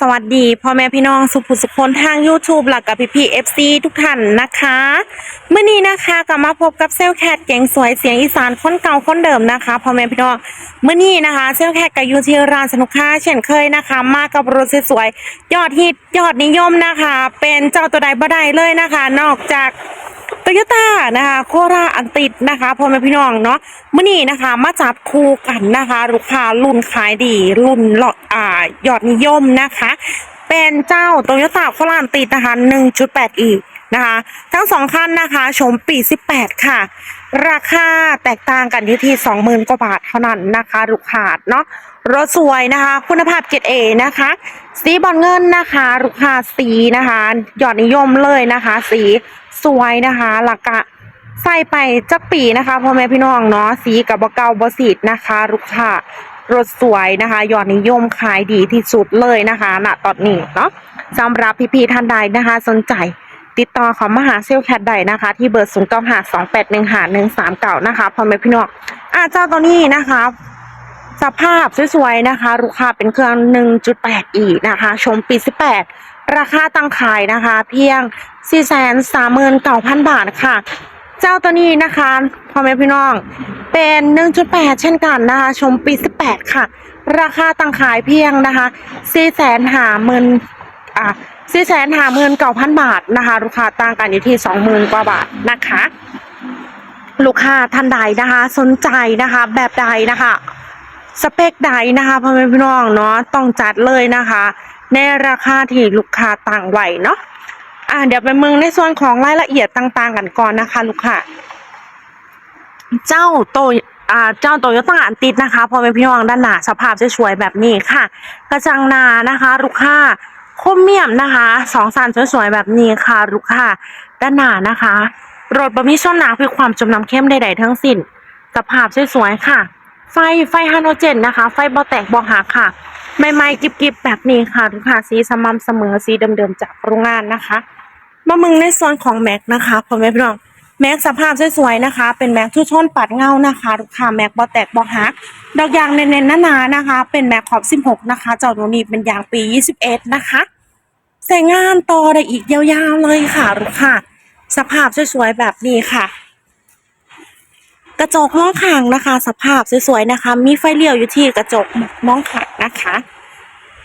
สวัสดีพ่อแม่พี่น้องสุภุสุคนทาง YouTube หลักกับพี่พีเอฟซีทุกท่านนะคะเมื่อนี้นะคะกลับมาพบกับเซลแคทเก่งสวยเสียงอีสานคนเก่าคนเดิมนะคะพ่อแม่พี่น้องเมื่อนี้นะคะเซลแคทกับยูทีร้านสนุกค่าเช่นเคยนะคะ มากับรถสวยยอดฮิตยอดนิยมนะคะ เป็นเจ้าตัวใดบ่ได้เลยนะคะ นอกจาก โตโยต้านะคะโคราอันติดนะคะพ่อแม่พี่น้องเนาะมื่อนี้นะคะมาจับคู่กันนะคะ ลูกค้ารุ่นขายดี รุ่นหลอดอ่ายอดนิยมนะคะ เป็นเจ้าโตโยต้าโคราอันติดนะคะ1.8อีกนะคะทั้งสองคันนะคะชมปี 18 ค่ะ ราคาแตกต่างกันอยู่ที่ 20,000 กว่าบาทเท่านั้นนะคะ ลูกค้าเนาะรถสวยนะคะ คุณภาพเกรดเอนะคะ สีบอลเงินนะคะลูกค้าสีนะคะ ยอดนิยมเลยนะคะ สีสวยนะคะหลักกะใส่ไปจักปีนะคะพ่อแม่พี่น้องเนาะสีกับบเกาบสีดนะคะลูกค้ารถสวยนะคะยอดนิยมขายดีที่สุดเลยนะคะณตอนนี้เนาะสำหรับพี่ๆท่านใดนะคะ สนใจติดต่อขอมหาเซลแคทใดนะคะ ที่เบอร์ศูนย์เก้าห้าสองแปดหนึ่งหาหนึ่งสามเก่านะคะพ่อแม่พี่น้องอ่าเจ้าตัวนี้นะคะ สภาพสวยๆนะคะลูกค้าเป็นเครื่อง 1.8 อีนะคะ ชมปี 18 ราคาตั้งขายนะคะ เพียง 439,000 บาทค่ะ เจ้าตัวนี้นะคะพ่อแม่พี่น้องเป็น 1.8 เช่นกันนะคะ ชมปี 18 ค่ะ ราคาตั้งขายเพียงนะคะ 450,000อะ459,000บาทนะคะลูกค้าต่างกันอยู่ที่20,000กว่าบาทนะคะ ลูกค้าท่านใดนะคะ สนใจนะคะ แบบใดนะคะ สเปคใดนะคะพ่อแม่พี่น้องเนาะต้องจัดเลยนะคะ ในราคาที่ลูกค้าต่างไหวเนาะอ่าเดี๋ยวไปเมืองในส่วนของรายละเอียดต่างๆ กันก่อนนะคะ ลูกค้าเจ้าโตอ่าเจ้าโตโยต้าอันติดนะคะพ่อแม่พี่น้องด้านหน้าสภาพสวยๆแบบนี้ค่ะ กระจังหนานะคะ ลูกค้าคมเมียมนะคะสองสันสวยๆแบบนี้ค่ะ ลูกค้าด้านหน้านะคะรถบะมีส้นหนาคือความจมน้ำเข้มใดๆทั้งสิ้นสภาพสวยๆค่ะ ไฟไฟฮาโนเจนนะคะ ไฟบอแตกบอหักค่ะไม่ไม่กิบกิบๆแบบนี้ค่ะลูกค้าสีสม่ำเสมอสีเดิมๆจากโรงงานนะคะมามึงในส่วนของแม็กนะคะพ่อแม่พี่น้องแม็กสภาพสวยๆนะคะ เป็นแม็กทุกชนปัดเงานะคะลูกค้าแม็กบอแตกบอหักดอกยางเน้นๆหนาๆนะคะ เป็นแม็กขอบ 16 นะคะ เจ้าตัวนี้เป็นยางปี 21 นะคะใส่งานต่อได้อีกยาวๆเลยค่ะลูกค้าสภาพสวยๆแบบนี้ค่ะ กระจกมองข้างนะคะ สภาพสวยๆนะคะ มีไฟเลี้ยวอยู่ที่กระจกมองข้างนะคะ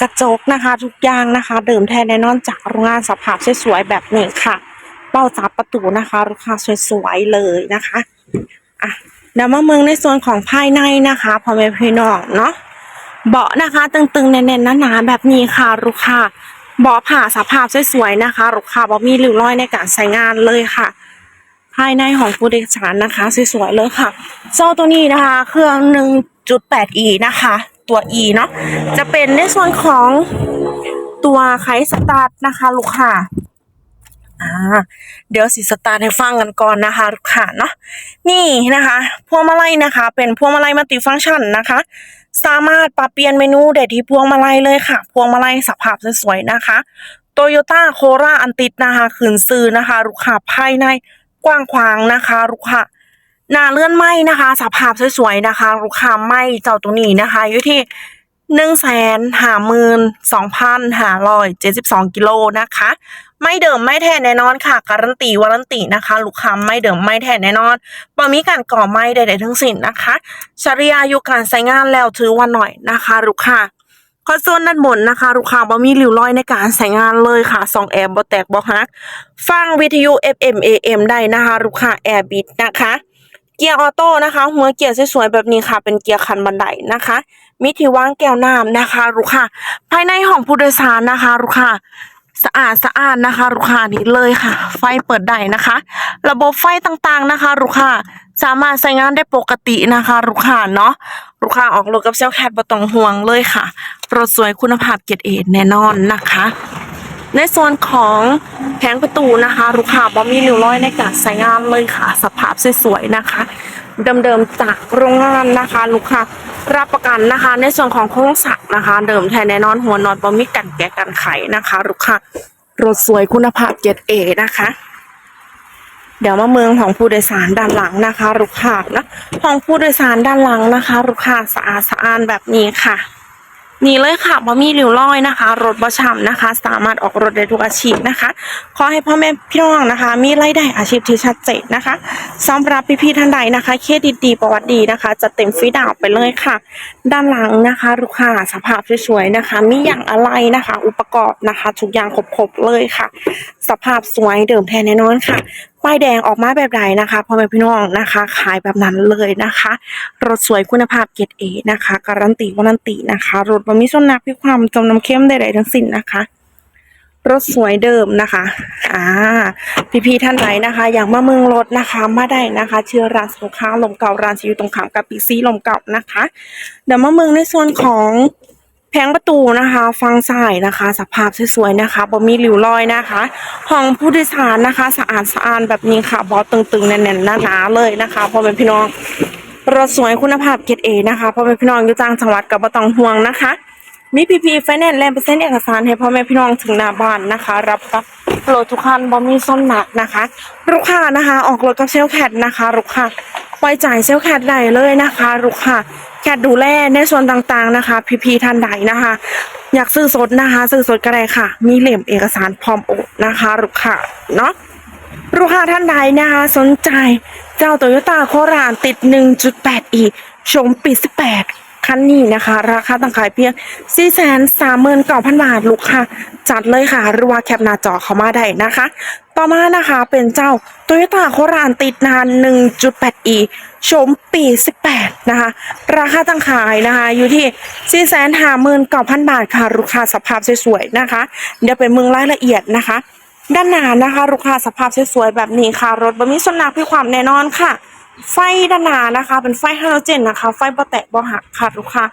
กระจกนะคะทุกอย่างนะคะ เดิมแท้แน่นอนจากโรงงานสภาพสวยๆแบบนี้ค่ะ เป้าจับประตูนะคะลูกค้าสวยๆเลยนะคะอะเดี๋ยวมาเมืองในส่วนของภายในนะคะพอแม่พี่น้องเนาะเบาะนะคะ ตึงๆแน่นๆหนาๆแบบนี้ค่ะลูกค้าเบาะผ่าสภาพสวยๆนะคะลูกค้าบ่มีริ้วรอยในการใช้งานเลยค่ะ ภายในของผู้โดยสารนะคะ สวยๆเลยค่ะเจ้าตัวนี้นะคะ เครื่อง 1.8e นะคะ ตัว e เนาะจะเป็นในส่วนของตัวไขสตาร์ทนะคะลูกค้าอ่าเดี๋ยวสิสตาร์ทให้ฟังกันก่อนนะคะลูกค้าเนาะนี่นะคะพวงมาลัยนะคะ เป็นพวงมาลัยมัลติฟังก์ชันนะคะ สามารถปรับเปลี่ยนเมนูได้ที่พวงมาลัยเลยค่ะ พวงมาลัยสภาพสวยๆนะคะโตโยต้าโคราอันติดนะคะขืนซื้อนะคะลูกค้าภายใน กว้างขวางนะคะลูกค้าหน้าเลื่อนไหมนะคะสภาพสวยๆนะคะลูกค้าไหมเจ้าตัวนี้นะคะ อยู่ที่หนึ่งแสนห้าหมื่นสองพันห้าร้อยเจ็ดสิบสองกิโลนะคะ ไม่เดิมไม่แท้แน่นอนค่ะการันตีวารันตีนะคะ ลูกค้าไม่เดิมไม่แท้แน่นอนบ่มีการก่อไหม้ใดๆทั้งสิ้นนะคะชริยาอยู่การใช้งานแล้วถือว่าหน่อยนะคะ ลูกค้า คอนโซลด้านบนนะคะลูกค้าบ่มีริ้วรอยในการใช้งานเลยค่ะสองแอร์บ่แตกบ่ฮัก ฟังวิทยุ FM AM ได้นะคะลูกค้าแอร์บิดนะคะเกียร์ออโต้นะคะ หัวเกียร์สวยๆแบบนี้ค่ะ เป็นเกียร์คันบันไดนะคะ มีที่วางแก้วน้ำนะคะลูกค้าภายในห้องผู้โดยสารนะคะลูกค้าสะอาดสะอาดนะคะลูกค้านี่เลยค่ะ ไฟเปิดได้นะคะ ระบบไฟต่างๆนะคะลูกค้า สามารถใช้งานได้ปกตินะคะ ลูกค้าเนาะลูกค้าออกรถกับเซลแคทบ่ต้องห่วงเลยค่ะรถสวยคุณภาพเกียรติเอแน่นอนนะคะ ในส่วนของแผงประตูนะคะ ลูกค้าบ่มีริ้วรอยในการใช้งานเลยค่ะ สภาพสวยๆนะคะ เดิมๆจากโรงงานนะคะ ลูกค้ารับประกันนะคะ ในส่วนของโครงสร้างนะคะ เดิมแท้แน่นอนหัวนอนบ่มีกันแกะกันไขนะคะ ลูกค้ารถสวยคุณภาพเกียรติเอนะคะ เดี๋ยวมาเมืองของผู้โดยสารด้านหลังนะคะลูกค้านะของผู้โดยสารด้านหลังนะคะลูกค้าสะอาดสะอ้านแบบนี้ค่ะนี่เลยค่ะบ่มีริ้วรอยนะคะ รถบ่ช้ำนะคะ สามารถออกรถได้ทุกอาชีพนะคะ ขอให้พ่อแม่พี่น้องนะคะ มีรายได้อาชีพที่ชัดเจนนะคะสำหรับพี่ๆท่านใดนะคะ เครดิตดีประวัติดีนะคะ จะเต็มฟรีดาวไปเลยค่ะ ด้านหลังนะคะลูกค้าสภาพสวยๆนะคะ มีอย่างอะไรนะคะ อุปกรณ์นะคะทุกอย่างครบๆเลยค่ะ สภาพสวยเดิมแท้แน่นอนค่ะ ป้ายแดงออกมาแบบใดนะคะพ่อแม่พี่น้องนะคะ ขายแบบนั้นเลยนะคะ รถสวยคุณภาพเกรดเอนะคะ การันตีการันตีนะคะ รถมันมีส่วนหนักมีความจำนำเข้มใดๆทั้งสิ้นนะคะ รถสวยเดิมนะคะอ่าพี่ๆท่านใดนนะคะ อยากมาเมืองรถนะคะมาได้นะคะเชื่อร้านสุขาลมเก่าร้านจะอยู่ตรงขามกับปีซีลมเก่านะคะ เดี๋ยวมาเมืองในส่วนของ แผงประตูนะคะฟังซ้ายนะคะ สภาพสวยๆนะคะบ่มีริ้วรอยนะคะห้องผู้โดยสารนะคะ สะอาดสะอาดแบบนี้ค่ะบอสตึงๆแน่นๆหนาๆเลยนะคะพ่อแม่พี่น้องรถสวยคุณภาพเกรดเอนะคะพ่อแม่พี่น้องอยู่ต่างจังหวัดกับบ่ต้องห่วงนะคะ มีพีพีไฟแนนซ์แลนด์เปอร์เซ็นต์เอกสารให้พ่อแม่พี่น้องถึงหน้าบ้านนะคะ รับกับโหลดทุกคันบ่มีส้นหนักนะคะลูกค้านะคะ ออกรถกับเซลแคทนะคะลูกค้าปล่อยจ่ายเซลแคทได้เลยนะคะลูกค้า แคทดูแลในส่วนต่างๆนะคะ พีพีท่านใดนะคะ อยากซื้อสดนะคะ ซื้อสดก็ได้ค่ะ มีเหล่มเอกสารพร้อมโอนนะคะลูกค้าเนาะลูกค้าท่านใดนะคะ สนใจเจ้าโตโยต้าโคราชติด 1.8 อีชมปี 18 คันนี้นะคะ ราคาตั้งขายเพียง 439,000 บาทลูกค้าจัดเลยค่ะหรือว่าแคปหน้าจอเข้ามาได้นะคะ ต่อมานะคะเป็นเจ้าโตโยต้าโคราชติดนาน 1.8อีชมปี 18 นะคะ ราคาตั้งขายนะคะอยู่ที่ 459,000 บาทค่ะลูกค้าสภาพสวยๆนะคะ เดี๋ยวไปเมืองรายละเอียดนะคะ ด้านหน้านะคะลูกค้าสภาพสวยๆแบบนี้ค่ะ รถบะมีส่วนหนักพี่ความแน่นอนค่ะ ไฟด้านหน้านะคะ เป็นไฟฮาโลเจนนะคะ ไฟบ่แตะบ่หักค่ะลูกค้า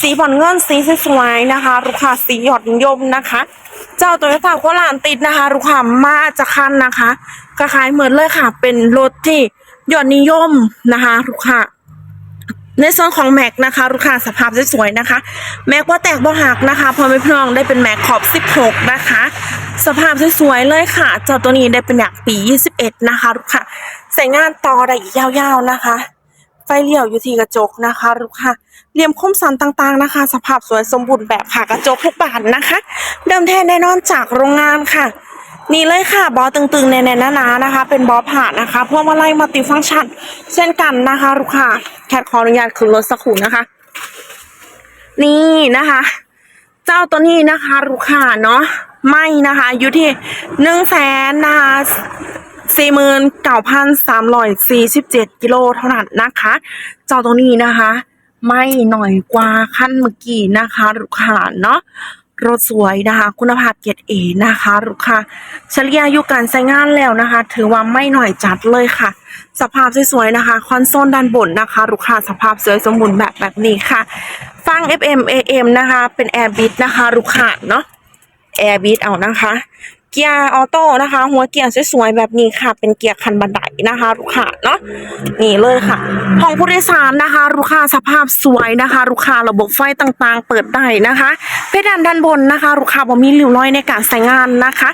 สีบอลเงินสีสวยๆนะคะ ลูกค้าสีหยอดนิยมนะคะ เจ้าโตโยต้าโคราชติดนะคะ ลูกค้ามาจะคันนะคะก็ขายเหมือนเลยค่ะ เป็นรถที่ยอดนิยมนะคะลูกค้าในส่วนของแม็กนะคะ ลูกค้าสภาพสวยๆนะคะ แม็กว่าแตกบ่หักนะคะ พอไม่พรองได้เป็นแม็กขอบ 16 นะคะ สภาพสวยๆเลยค่ะ เจ้าตัวนี้ได้เป็นอย่างปี 21 นะคะลูกค้า ใส่งานต่อได้อีกยาวๆนะคะ ไฟเลี้ยวอยู่ที่กระจกนะคะลูกค้าเหลี่ยมคมสันต่างๆนะคะ สภาพสวยสมบูรณ์แบบค่ะกระจกทุกบานนะคะ เดิมแท้แน่นอนจากโรงงานค่ะ นี่เลยค่ะบอตึงๆแน่ๆหนาๆนะคะ เป็นบอผ่านนะคะพวกมาไล่มัลติฟังก์ชัน เช่นกันนะคะลูกค้าแคทขออนุญาตขึ้นรถสักครู่นะคะ นี่นะคะ เจ้าตัวนี้นะคะลูกค้าเนาะไม่นะคะอยู่ที่หนึ่งแสนนะคะ สี่หมื่นเก้าพันสามร้อยสี่สิบเจ็ดกิโลเท่านั้นนะคะ เจ้าตัวนี้นะคะ ไม่หน่อยกว่าขั้นเมื่อกี้นะคะลูกค้าเนาะรถสวยนะคะ คุณภาพเกียรติเอนะคะลูกค้าเฉลี่ยอายุการใช้งานแล้วนะคะ ถือว่าไม่หน่อยจัดเลยค่ะ สภาพสวยๆนะคะ คอนโซลด้านบนนะคะลูกค้าสภาพสวยสมบูรณ์แบบแบบนี้ค่ะ ฟัง FM AM นะคะ เป็น Air b e a t นะคะลูกค้าเนาะ Air b e a t เอานะคะ เกียร์ออโต้นะคะ หัวเกียร์สวยๆแบบนี้ค่ะ เป็นเกียร์คันบันไดนะคะลูกค้าเนาะนี่เลยค่ะ ห้องผู้โดยสารนะคะลูกค้าสภาพสวยนะคะ ลูกค้าระบบไฟต่างๆ เปิดได้นะคะเพดานด้านบนนะคะลูกค้าบ่มีริ้วรอยในการใช้งานนะคะ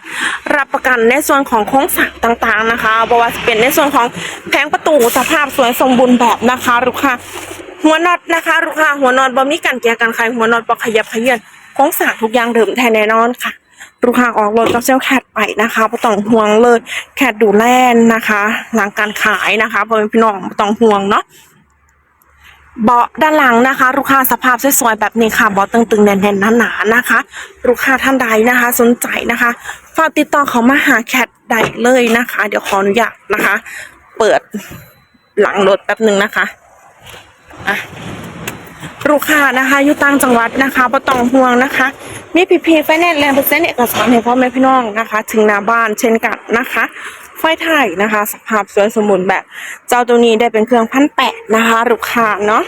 รับประกันในส่วนของโครงสร้างต่างๆนะคะบ่ว่าจะเป็นในส่วนของแผงประตูสภาพสวยสมบูรณ์แบบนะคะลูกค้าหัวน็อตนะคะลูกค้าหัวน็อตบ่มีการเกียร์กันใครหัวน็อตบ่ขยับขยือนโครงสร้างทุกอย่างเดิมแท้แน่นอนค่ะ ลูกค้าออกรถกับเซลแคทไปนะคะบ่ต้องห่วงเลยแคทดูแลนะคะหลังการขายนะคะพ่อแม่พี่น้องบ่ต้องห่วงเนาะเบาะด้านหลังนะคะ ลูกค้าสภาพสวยๆแบบนี้ค่ะเบาะตึงๆแน่นๆหนาๆนะคะ ลูกค้าท่านใดนะคะ สนใจนะคะฝากติดต่อเขามาหาแคทได้เลยนะคะ เดี๋ยวขออนุญาตนะคะ เปิดหลังรถแป๊บหนึ่งนะคะอะ ลูกค้านะคะอยู่ต่างจังหวัดนะคะบ่ต้องห่วงนะคะ มีพีพีไฟแนนซ์แลนด์เปอร์เซ็นต์เอกสารให้พ่อแม่พี่น้องนะคะ ถึงหน้าบ้านเช่นกันนะคะไฟไทยนะคะ สภาพสวยสมบูรณ์แบบ เจ้าตัวนี้ได้เป็นเครื่องพันแปดนะคะลูกค้าเนาะ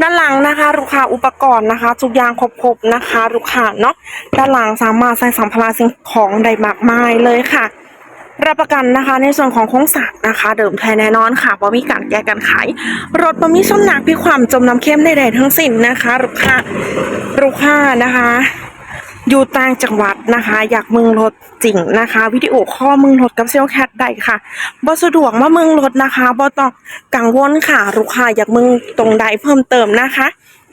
ด้านหลังนะคะลูกค้าอุปกรณ์นะคะทุกอย่างครบๆนะคะลูกค้าเนาะด้านหลังสามารถใส่สัมภาระสิ่งของได้มากมายเลยค่ะ รับประกันนะคะในส่วนของโครงสร้างนะคะ เดิมแท้แน่นอนค่ะบ่มีการแก้กันขายรถบ่มีส้นหนักพี่ความจมน้ำเข้มใดๆทั้งสิ้นนะคะลูกค้าลูกค้านะคะ อยู่ต่างจังหวัดนะคะ อยากมึงรถจริงนะคะ วิดีโอข้อมึงรถกับเซลลแคทได้ค่ะบ่สะดวกมามึงรถนะคะบ่ต้องกังวลค่ะลูกค้าอยากมึงตรงใดเพิ่มเติมนะคะ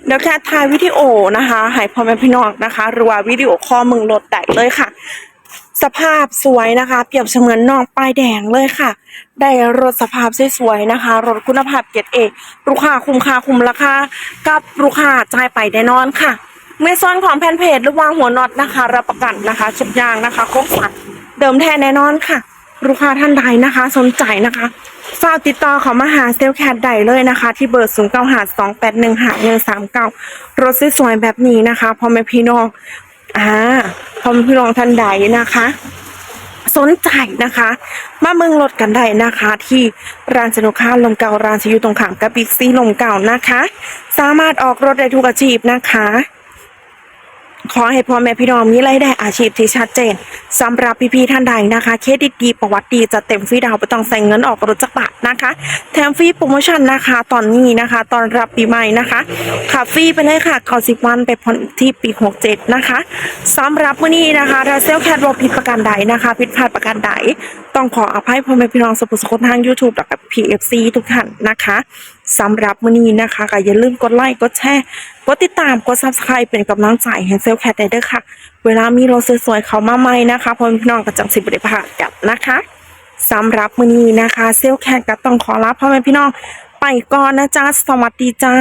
เดี๋ยวแค่ถ่ายวิดีโอนะคะให้พ่อแม่พี่น้องนะคะรือว่าวิดีโอคอมึงรถได้เลยค่ะ สภาพสวยนะคะ เปรียบเสมือนน้องป้ายแดงเลยค่ะ ได้รถสภาพสวยๆนะคะ รถคุณภาพเกียรติเอกลูกค้าคุ้มค่าคุ้มราคากับลูกค้าจ่ายไปแน่นอนค่ะในส่วนของแผ่นเพจหรือว่าหัวน็อตนะคะ รับประกันนะคะชุดยางนะคะครงสร้างเดิมแท้แน่นอนค่ะ ลูกค้าท่านใดนะคะ สนใจนะคะฝากติดต่อเขามาหาเซลแคทใดเลยนะคะ ที่เบอร์ 0 9 5 2 8 1 5 1 3 9 รถสวยๆแบบนี้นะคะพอแม่พี่น้องอ่า พ่อมพี่น้องท่านใดนะคะ สนใจนะคะ มาเมืองรถกันได้นะคะ ที่ร้านสนุกค้าลมเก่าร้านจะอยู่ตรงขามกับบิ๊กซีลมเก่านะคะ สามารถออกรถได้ทุกอาชีพนะคะ ขอให้พ่อแม่พี่น้องมีรายได้อาชีพที่ชัดเจนสำหรับพี่ๆท่านใดนะคะ เครดิตดีประวัติดีจะเต็มฟรีดาวไม่ต้องใส่เงินออกรถจักรบาทนะคะ แถมฟรีโปรโมชั่นนะคะ ตอนนี้นะคะ ตอนรับปีใหม่นะคะขับฟรีไปเลยค่ะก่อนสิบวันไปผ่อนที่ปี 67 นะคะสำหรับมื้อนี้นะคะราเซลแคทบอกผิดประกันใดนะคะ ผิดพลาดประกันใด ต้องขออภัยพ่อแม่พี่น้องสุภุสคนทาง YouTube และกับ PFC ทุกท่านนะคะสำหรับมื้อนี้นะคะก็อย่าลืมกดไลค์กดแชร์กดติดตามกด Subscribe เป็นกำลังใจให้เซลแคทได้เด้อค่ะ เวลามีรถสวยๆเขามาใหม่นะคะพ่อแม่พี่น้องก็จังสิบริพาดกับนะคะสำหรับมื้อนี้นะคะ เซลแคทก็ต้องขอลาพ่อแม่พี่น้องไปก่อนนะจ๊ะสวัสดีจ้า